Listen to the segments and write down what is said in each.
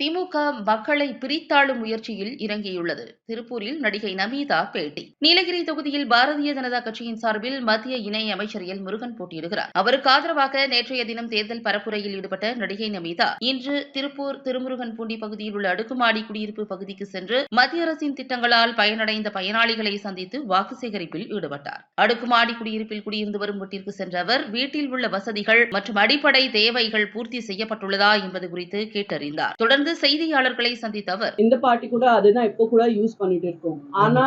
திமுக மக்களை பிரித்தாளும் முயற்சியில் இறங்கியுள்ளது. திருப்பூரில் நடிகை நமீதா பேட்டி. நீலகிரி தொகுதியில் பாரதிய ஜனதா கட்சியின் சார்பில் மத்திய இணை அமைச்சர் எல். முருகன் போட்டியிடுகிறார். அவருக்கு ஆதரவாக நேற்றைய தினம் தேர்தல் பரப்புரையில் ஈடுபட்ட நடிகை நமீதா இன்று திருப்பூர் திருமுருகன் பூண்டி பகுதியில் உள்ள அடுக்குமாடி குடியிருப்பு பகுதிக்கு சென்று மத்திய அரசின் திட்டங்களால் பயனடைந்த பயனாளிகளை சந்தித்து வாக்கு சேகரிப்பில் ஈடுபட்டார். அடுக்குமாடி குடியிருப்பில் குடியிருந்து வரும் வீட்டிற்கு சென்ற அவர் வீட்டில் உள்ள வசதிகள் மற்றும் அடிப்படை தேவைகள் பூர்த்தி செய்யப்பட்டுள்ளதா என்பது குறித்து கேட்டறிந்தார். தொடர்ந்து செய்தியாளர்களை சந்தித்த அவர். இந்த பார்ட்டி கூட அதுதான் இப்போ கூட யூஸ் பண்ணிட்டு இருக்கோம். ஆனா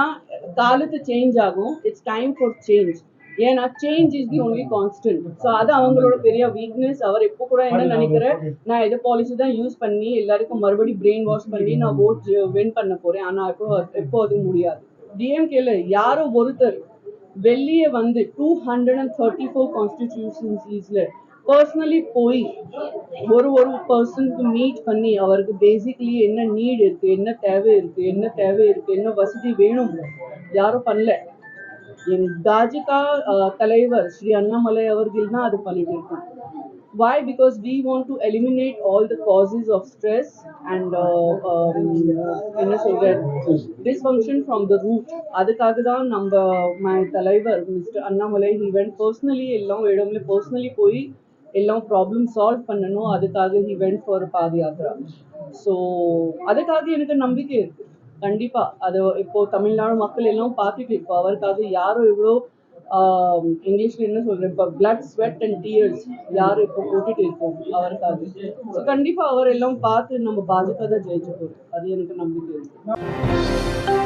காலத்து சேஞ்ச் ஆகும். இட்ஸ் டைம் ஃபார் சேஞ்ச் ஏன்னா change is the only constant so அது அவங்களோட பெரிய வீக்னஸ் அவர் இப்போ கூட என்ன நினைக்கிறேன் நான் எது பாலிசி தான் யூஸ் பண்ணி எல்லாருக்கும் மறுபடியும் பிரெயின் வாஷ் பண்ணி நான் ஓட் வின் பண்ண போறேன். ஆனா இப்போ இப்போ அது முடியாது. டிஎம்கேல யாரோ ஒருத்தர் வெளியே வந்து two hundred and thirty four கான்ஸ்டிடியூஷன்ஸில் personally போய் ஒரு ஒரு பர்சனுக்கு மீட் பண்ணி அவருக்கு பேசிக்லி என்ன நீட் இருக்கு என்ன தேவை இருக்கு என்ன தேவை இருக்கு என்ன வசதி வேணும் யாரும் பண்ணல. என் தாஜிகா தலைவர் ஸ்ரீ அண்ணாமலை அவர்கள் தான் அது பண்ணிட்டு இருக்கோம் why? Because we want to eliminate all the causes of stress and uh, um, என்ன சொல்ற dysfunction from the root. அதுக்காக தான் நம்ம மை தலைவர் mister Annamalai he went personally எல்லாம் இடம்ல personally போய் எல்லாம் ப்ராப்ளம் சால்வ் பண்ணணும். அதுக்காக ஹி went ஃபார் பாத யாத்ரா ஸோ அதுக்காக எனக்கு நம்பிக்கை இருக்கு. கண்டிப்பாக அது இப்போ தமிழ்நாடு மக்கள் எல்லாம் பார்த்துட்டு இப்போ அவருக்காக யாரும் இவ்வளோ இங்கிலீஷ்ல என்ன சொல்றேன் இப்போ பிளட் ஸ்வெட் அண்ட் டீயர்ஸ் யாரும் இப்போ போட்டுட்டு இருக்கோம் அவருக்காக. ஸோ கண்டிப்பாக அவர் எல்லாம் பார்த்து நம்ம பாஜக தான் ஜெயிச்சு போகிறோம் அது எனக்கு நம்பிக்கை இருக்கு.